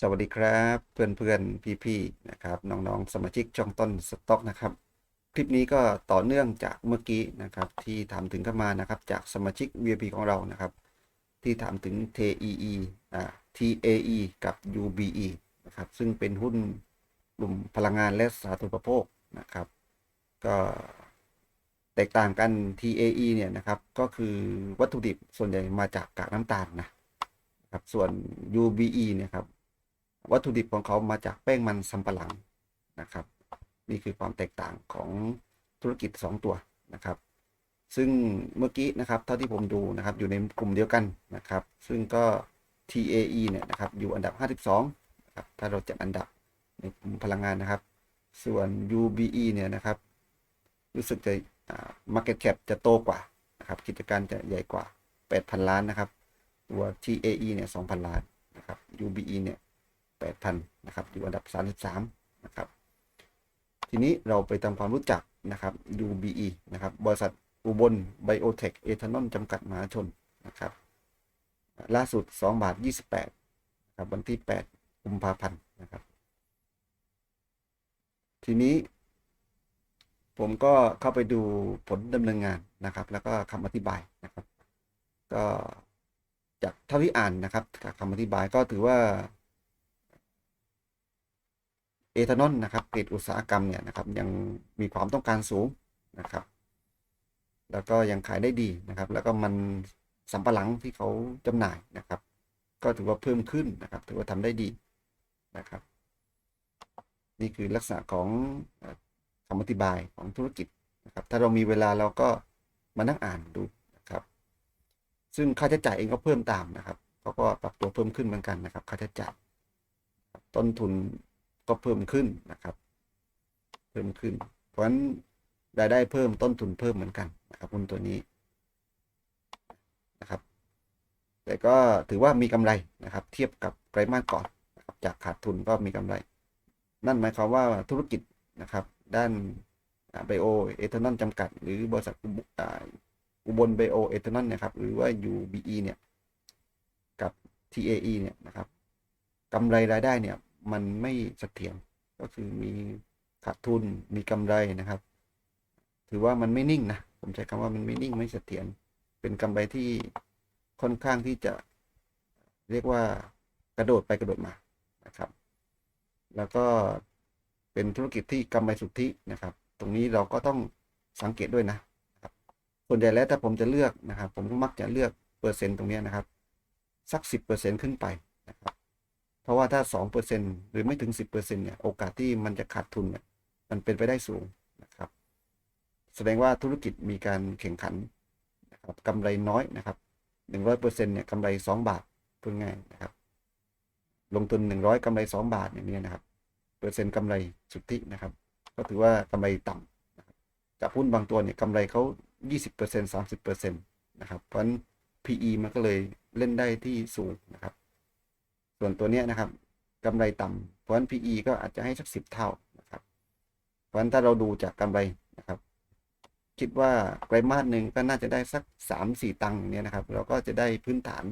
สวัสดีครับ เพื่อนเพื่อนพี่พี่ๆนะครับน้องๆสมาชิกช่องต้นสต็อกนะครับ คลิปนี้ก็ต่อเนื่องจากเมื่อกี้นะครับที่ถามถึงเข้ามานะครับจากสมาชิก VIP ของเรานะครับ ที่ถามถึง TEE อ่า TAE กับ UBE นะครับซึ่งเป็นหุ้นกลุ่มพลังงานและสาธารณูปโภคนะครับ ก็แตกต่างกัน TAE เนี่ยนะครับก็คือวัตถุดิบส่วนใหญ่มาจากกากน้ำตาลนะครับส่วน UBE เนี่ยครับ วัตถุดิบของเขามาจากแป้งมันสำปะหลังนะครับ นี่คือความแตกต่างของธุรกิจ 2 ตัวนะครับ ซึ่งเมื่อกี้นะครับเท่าที่ผมดูนะครับอยู่ในกลุ่มเดียวกันนะครับ ซึ่งก็ TAE เนี่ยนะครับอยู่อันดับ 52นะครับถ้าเราจัดอันดับในกลุ่มพลังงานนะครับ ส่วน UBE เนี่ยนะครับ รู้สึกจะ market cap จะโตกว่านะครับกิจการจะใหญ่กว่า 8,000 ล้านนะครับตัว TAE เนี่ย2,000 ล้านนะครับ UBE เนี่ย 8,000นะครับอยู่อันดับ 33นะครับทีนี้เราไปทำความรู้จักนะครับ UBE นะครับบริษัทอุบลไบโอเทคเอทานอลจำกัดมหาชนนะครับล่าสุด 2 บาท 28นะครับวันที่ 8 กุมภาพันธ์นะครับ ทีนี้ ผมก็เข้าไปดูผลดำเนินงานนะครับ แล้วก็คำอธิบายนะครับ ก็จากเท่าที่อ่านนะครับคำอธิบายก็ถือว่า เอทานอลนะครับเกรดอุตสาหกรรมเนี่ยนะครับยังมีความต้องการสูงนะครับ แล้วก็ยังขายได้ดีนะครับ แล้วก็มันสำปะหลังที่เขาจำหน่ายนะครับ ก็ถือว่าเพิ่มขึ้นนะครับ ถือว่าทำได้ดีนะครับ นี่คือลักษณะของคำอธิบายของธุรกิจนะครับ ถ้าเรามีเวลาเราก็มานั่งอ่านดูนะครับ ซึ่งค่าใช้จ่ายเองก็เพิ่มตามนะครับเขาก็ปรับตัวเพิ่มขึ้นเหมือนกันนะครับ ค่าใช้จ่ายต้นทุน ก็เพิ่มขึ้นนะครับ เพิ่มขึ้น เพราะฉะนั้นรายได้เพิ่มต้นทุนเพิ่มเหมือนกันนะครับหุ้นตัวนี้นะครับ แต่ก็ถือว่ามีกำไรนะครับ เทียบกับไตรมาสก่อนนะครับจากขาดทุนก็มีกำไร นั่นหมายความว่าธุรกิจนะครับ ด้านไบโอเอทานอลจำกัด หรือบริษัทอุบอ่าอุบลไบโอเอทานอลนะครับ หรือว่า UBE เนี่ย กับ TAE เนี่ยนะครับกำไรรายได้เนี่ย มันไม่เสถียรก็คือมีขาดทุนมีกำไรนะครับ ถือว่ามันไม่นิ่งนะผมใช้คำว่ามันไม่นิ่งไม่เสถียรเป็นกำไรที่ค่อนข้างที่จะเรียกว่ากระโดดไปกระโดดมานะครับ แล้วก็เป็นธุรกิจที่กำไรสุทธินะครับ ตรงนี้เราก็ต้องสังเกตด้วยนะครับส่วนใหญ่แล้วถ้าผมจะเลือกนะครับ ผมก็มักจะเลือกเปอร์เซ็นต์ตรงนี้นะครับ สักสิบเปอร์เซ็นต์ขึ้นไปนะครับ เพราะว่าถ้า 2%หรือไม่ถึง 10%เนี่ยโอกาสที่มันจะขาดทุนเนี่ยมันเป็นไปได้สูงนะครับ แสดงว่าธุรกิจมีการแข่งขันนะครับกำไรน้อยนะครับ100%เนี่ยกำไร 2 บาทพูดง่ายนะครับ ลงทุน 100กำไร 2 บาทอย่างนี้นะครับ เปอร์เซ็นต์กำไรสุทธินะครับ ก็ถือว่ากำไรต่ำนะครับกับหุ้นบางตัวเนี่ยกำไรเขา20% 30%นะครับเพราะฉะนั้น PE มันก็เลยเล่นได้ที่สูงนะครับ ส่วนตัวเนี้ยนะครับกำไรต่ำเพราะฉะนั้น PE ก็อาจจะให้สักสิบเท่านะครับ เพราะฉะนั้นถ้าเราดูจากกำไรนะครับ คิดว่าไตรมาสหนึ่งก็น่าจะได้สักสามสี่ตังค์เนี้ยนะครับ เราก็จะได้พื้นฐาน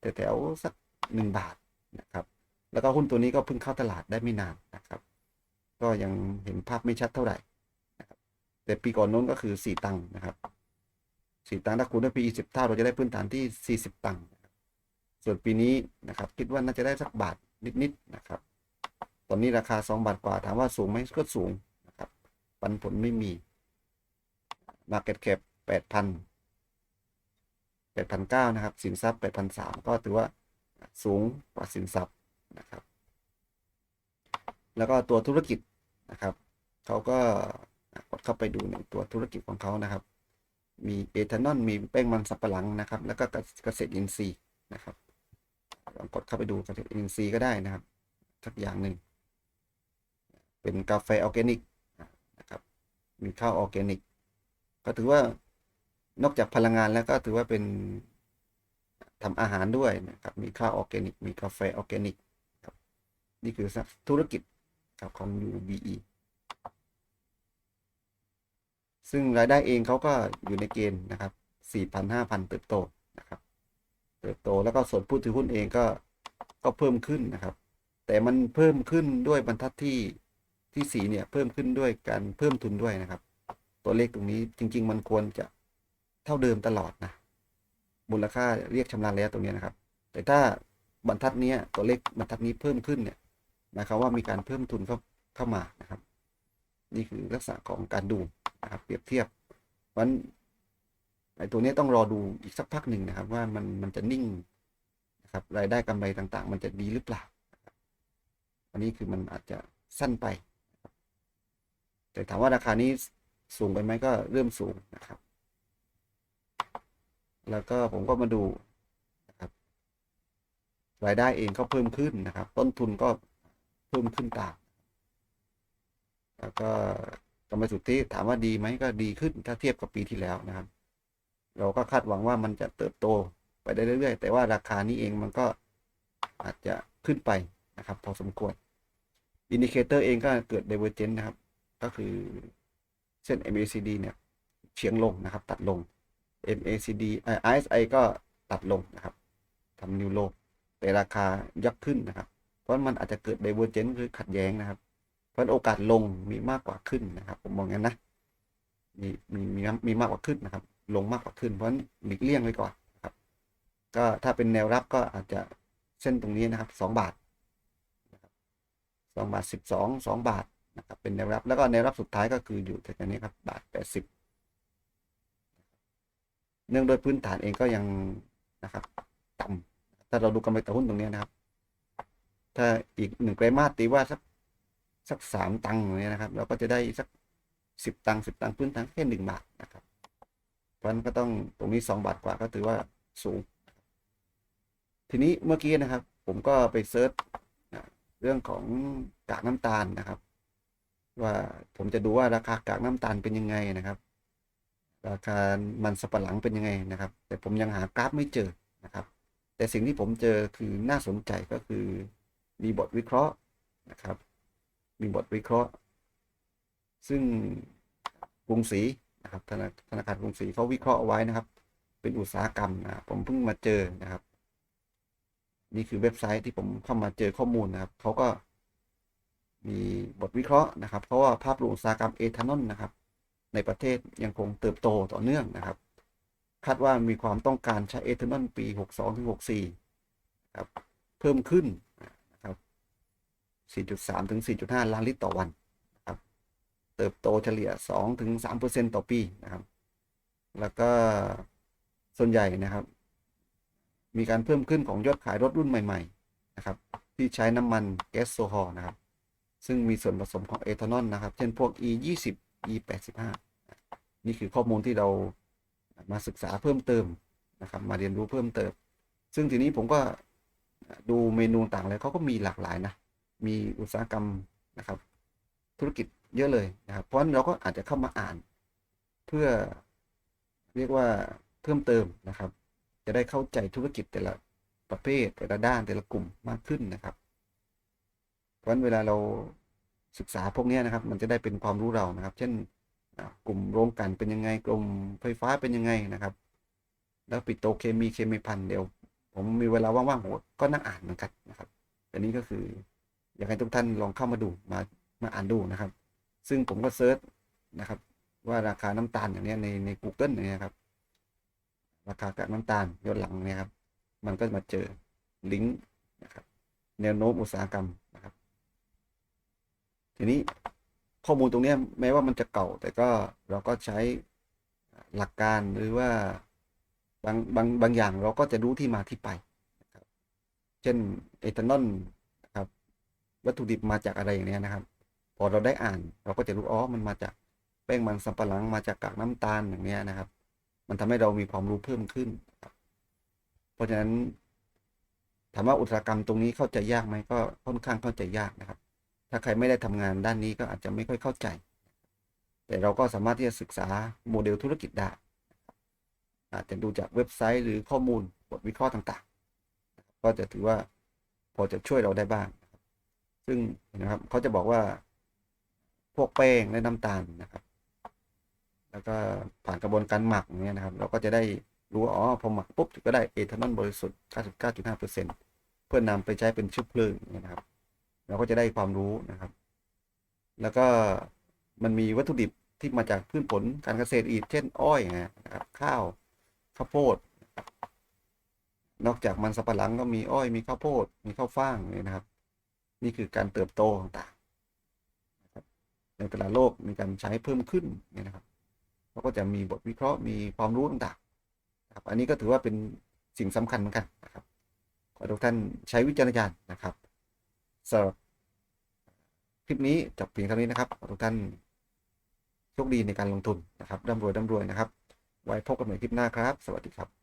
แถวๆสักหนึ่งบาทนะครับ แล้วก็หุ้นตัวนี้ก็เพิ่งเข้าตลาดได้ไม่นานนะครับ ก็ยังเห็นภาพไม่ชัดเท่าไหร่นะครับแต่ปีก่อนโน้นก็คือสี่ตังค์นะครับสี่ตังค์ถ้าคูณด้วย PE สิบเท่าเราจะได้พื้นฐานที่สี่สิบตังค์ ส่วนปีนี้นะครับคิดว่าน่าจะได้สักบาทนิดๆนะครับ ตอนนี้ราคา 2 บาทกว่าถามว่าสูงไหมก็สูงนะครับ ปันผลไม่มี Market Cap 8,000 8,900นะครับ สินทรัพย์ 8,300 ก็ถือว่าสูงกว่าสินทรัพย์นะครับ แล้วก็ตัวธุรกิจนะครับเขาก็กดเข้าไปดูในตัวธุรกิจของเขานะครับ มีเอทานอล มีแป้งมันสับปะหลังนะครับ แล้วก็เกษตรอินทรีย์นะครับ ลองกดเข้าไปดูเกษตรอินทรีย์ก็ได้นะครับสักอย่างหนึ่งเป็นกาแฟออร์แกนิกนะครับมีข้าวออร์แกนิก ก็ถือว่านอกจากพลังงานแล้วก็ถือว่าเป็นทำอาหารด้วยนะครับ มีข้าวออร์แกนิก มีกาแฟออร์แกนิกครับนี่คือธุรกิจครับของ UBE ซึ่งรายได้เองเขาก็อยู่ในเกณฑ์นะครับ 4,000-5,000 เติบโตนะครับ ติบโตแล้วก็ส่วนผู้ถือหุ้นเองก็ก็เพิ่มขึ้นนะครับ แต่มันเพิ่มขึ้นด้วยบรรทัดที่ที่สี่เนี่ยเพิ่มขึ้นด้วยการเพิ่มทุนด้วยนะครับ ตัวเลขตรงนี้จริง ๆ มันควรจะเท่าเดิมตลอดนะมูลค่าเรียกชำระแล้วตรงนี้นะครับ แต่ถ้าบรรทัดนี้ตัวเลขบรรทัดนี้เพิ่มขึ้นเนี่ยหมายความว่ามีการเพิ่มทุนเข้าเข้ามานะครับ นี่คือลักษณะของการดูนะครับเปรียบเทียบเพราะฉะนั้น ไอ้ตัวนี้ต้องรอดูอีกสักพักหนึ่งนะครับ ว่ามันมันจะนิ่งนะครับรายได้กำไรต่างๆ มันจะดีหรือเปล่าอันนี้คือมันอาจจะสั้นไป แต่ถามว่าราคานี้สูงไปไหมก็เริ่มสูงนะครับ แล้วก็ผมก็มาดูนะครับ รายได้เองก็เพิ่มขึ้นนะครับ ต้นทุนก็เพิ่มขึ้นตามแล้วก็กำไรสุทธิถามว่าดีไหมก็ดีขึ้นถ้าเทียบกับปีที่แล้วนะครับ เราก็คาดหวังว่ามันจะเติบโตไปได้เรื่อยๆ แต่ว่าราคานี้เองมันก็อาจจะขึ้นไปนะครับพอสมควรอินดิเคเตอร์เองก็เกิด divergence นะครับ ก็คือเส้น MACD เนี่ยเฉียงลงนะครับ ตัดลง MACD เอ่อ RSI ก็ตัดลงนะครับทำนิวโลแต่ราคายักขึ้นนะครับ เพราะมันอาจจะเกิด divergence คือขัดแย้งนะครับ เพราะโอกาสลงมีมากกว่าขึ้นนะครับ ผมมองงั้นนะ มีมีมีมีมากกว่าขึ้นนะครับ ลงมากกว่าขึ้น เพราะนั้นหลีกเลี่ยงไว้ก่อนนะครับ ก็ถ้าเป็นแนวรับก็อาจจะเส้นตรงนี้นะครับสองบาทนะครับสองบาทสิบสองสองบาทนะครับเป็นแนวรับ แล้วก็แนวรับสุดท้ายก็คืออยู่แถวนี้ครับบาทแปดสิบเนื่องโดยพื้นฐานเองก็ยังนะครับ ต่ำถ้าเราดูกำไรต่อหุ้นตรงนี้นะครับ ถ้าอีกหนึ่งไตรมาสตีว่าสักสักสามตังค์อย่างเงี้ยนะครับ เราก็จะได้สักสิบตังค์สิบตังค์พื้นฐานแค่หนึ่งบาทนะครับ ราะนั้นก็ต้องตรงนี้สองบาทกว่าก็ถือว่าสูง ทีนี้เมื่อกี้นะครับ ผมก็ไปเซิร์ชเรื่องของกากน้ำตาลนะครับ ว่าผมจะดูว่าราคากากน้ำตาลเป็นยังไงนะครับ ราคามันสับปะหลังเป็นยังไงนะครับ แต่ผมยังหากราฟไม่เจอนะครับ แต่สิ่งที่ผมเจอคือน่าสนใจก็คือมีบทวิเคราะห์นะครับ มีบทวิเคราะห์ ซึ่งกรุงศรี นะครับธนาคารกรุงศรีเขาวิเคราะห์เอาไว้นะครับ เป็นอุตสาหกรรมนะผมเพิ่งมาเจอนะครับ นี่คือเว็บไซต์ที่ผมเข้ามาเจอข้อมูลนะครับเขาก็มีบทวิเคราะห์นะครับ เพราะว่าภาพรวมอุตสาหกรรมเอทานอลนะครับ ในประเทศยังคงเติบโตต่อเนื่องนะครับ คาดว่ามีความต้องการใช้เอทานอลปี 62ถึง64ครับเพิ่มขึ้นนะครับ 4.3ถึง4.5 ล้านลิตรต่อวัน เติบโตเฉลี่ย2ถึง3%ต่อปีนะครับ แล้วก็ส่วนใหญ่นะครับ มีการเพิ่มขึ้นของยอดขายรถรุ่นใหม่ ๆ นะครับ ที่ใช้น้ำมันแก๊สโซฮอล์นะครับ ซึ่งมีส่วนผสมของเอทานอลนะครับ เช่นพวก E 20 E 85นี่คือข้อมูลที่เรามาศึกษาเพิ่มเติมนะครับ มาเรียนรู้เพิ่มเติม ซึ่งทีนี้ผมก็ดูเมนูต่างแล้วเขาก็มีหลากหลายนะ มีอุตสาหกรรมนะครับ ธุรกิจ เยอะเลยนะครับ เพราะฉะนั้นเราก็อาจจะเข้ามาอ่าน เพื่อเรียกว่าเพิ่มเติมนะครับ จะได้เข้าใจธุรกิจแต่ละประเภท แต่ละด้านแต่ละกลุ่มมากขึ้นนะครับ เพราะฉะนั้นเวลาเราศึกษาพวกนี้นะครับ มันจะได้เป็นความรู้เรานะครับ เช่นกลุ่มโรงกลั่นเป็นยังไงกลุ่มไฟฟ้าเป็นยังไงนะครับ แล้วปิโตเคมีเคมีพันเดี๋ยว ผมมีเวลาว่างๆผมก็นั่งอ่านเหมือนกันนะครับอันนี้ก็คืออยากให้ทุกท่านลองเข้ามาดูมามาอ่านดูนะครับ ซึ่งผมก็เซิร์ชนะครับ ว่าราคาน้ำตาลอย่างนี้ในใน Google เนี่ยครับ ราคากากน้ำตาลย้อนหลังเนี่ยครับ มันก็มาเจอลิงก์นะครับ แนวโน้มอุตสาหกรรมนะครับ ทีนี้ข้อมูลตรงนี้แม้ว่ามันจะเก่า แต่ก็เราก็ใช้หลักการหรือว่าบางบางบางอย่างเราก็จะรู้ที่มาที่ไปนะครับ เช่นเอทานอลนะครับ วัตถุดิบมาจากอะไรอย่างเนี้ยนะครับ พอเราได้อ่าน เราก็จะรู้อ๋อมันมาจากแป้งมันสำปะหลังมาจากกากน้ำตาลอย่างเนี้ยนะครับ มันทำให้เรามีความรู้เพิ่มขึ้น เพราะฉะนั้นถามว่าอุตสาหกรรมตรงนี้เข้าใจยากไหมก็ค่อนข้างเข้าใจยากนะครับ ถ้าใครไม่ได้ทำงานด้านนี้ก็อาจจะไม่ค่อยเข้าใจ แต่เราก็สามารถที่จะศึกษาโมเดลธุรกิจได้อาจจะดูจากเว็บไซต์หรือข้อมูลบทวิเคราะห์ต่างๆ ก็จะถือว่าพอจะช่วยเราได้บ้าง ซึ่งนะครับเขาจะบอกว่า พวกแป้งและน้ำตาลนะครับ แล้วก็ผ่านกระบวนการหมักอย่างเงี้ยนะครับ เราก็จะได้รู้ว่าอ๋อพอหมักปุ๊บก็ได้เอทานอลบริสุทธิ์ 99.5%เพื่อนำไปใช้เป็นเชื้อเพลิงเนี่ยนะครับ เราก็จะได้ความรู้นะครับ แล้วก็มันมีวัตถุดิบที่มาจากพืชผลการเกษตรอีก เช่น อ้อยนะครับ ข้าวข้าวโพด นอกจากมันสำปะหลังก็มีอ้อยมีข้าวโพด มีข้าวฟ่างนี่นะครับ นี่คือการเติบโตต่าง ในตลาดโลกมีการใช้เพิ่มขึ้นเนี่ยนะครับเขาก็จะมีบทวิเคราะห์มีความรู้ต่างๆครับอันนี้ก็ถือว่าเป็นสิ่งสำคัญเหมือนกันนะครับขอทุกท่านใช้วิจารณญาณนะครับสำหรับคลิปนี้จบเพียงเท่านี้นะครับขอทุกท่านโชคดีในการลงทุนนะครับร่ำรวยร่ำรวยนะครับ ไว้พบกันใหม่คลิปหน้าครับ สวัสดีครับ